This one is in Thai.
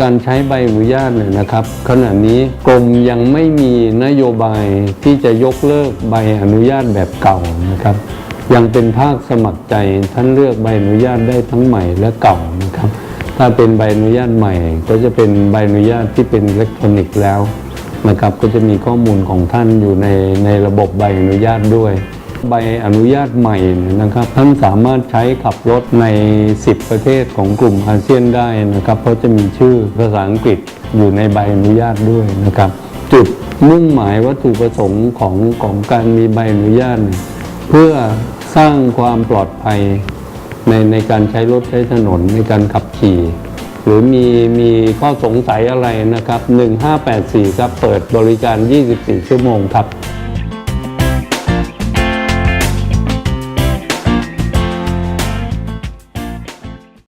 การใช้ใบอนุญาตเนี่ยนะครับ ขณะนี้กรมยังไม่มีนโยบายที่จะยกเลิกใบอนุญาตแบบเก่านะครับ ยังเป็นภาคสมัครใจท่านเลือกใบอนุญาตได้ทั้งใหม่และเก่านะครับ ถ้าเป็นใบอนุญาตใหม่ ก็จะเป็นใบอนุญาตที่เป็นอิเล็กทรอนิกส์แล้วนะครับก็จะมีข้อมูลของท่านอยู่ในในระบบใบอนุญาตด้วย ใบอนุญาตใหม่นะครับ ท่านสามารถใช้ขับรถใน 10 ประเทศของกลุ่มอาเซียนได้นะครับเพราะจะมีชื่อภาษาอังกฤษอยู่ในใบอนุญาตด้วยนะครับ จุดมุ่งหมายวัตถุประสงค์ของของการมีใบอนุญาตเนี่ยเพื่อสร้างความปลอดภัยในในการใช้รถใช้ถนนในการขับขี่หรือมีมีข้อสงสัยอะไรนะครับ 1584 ครับ เปิดบริการ 24 ชั่วโมงครับ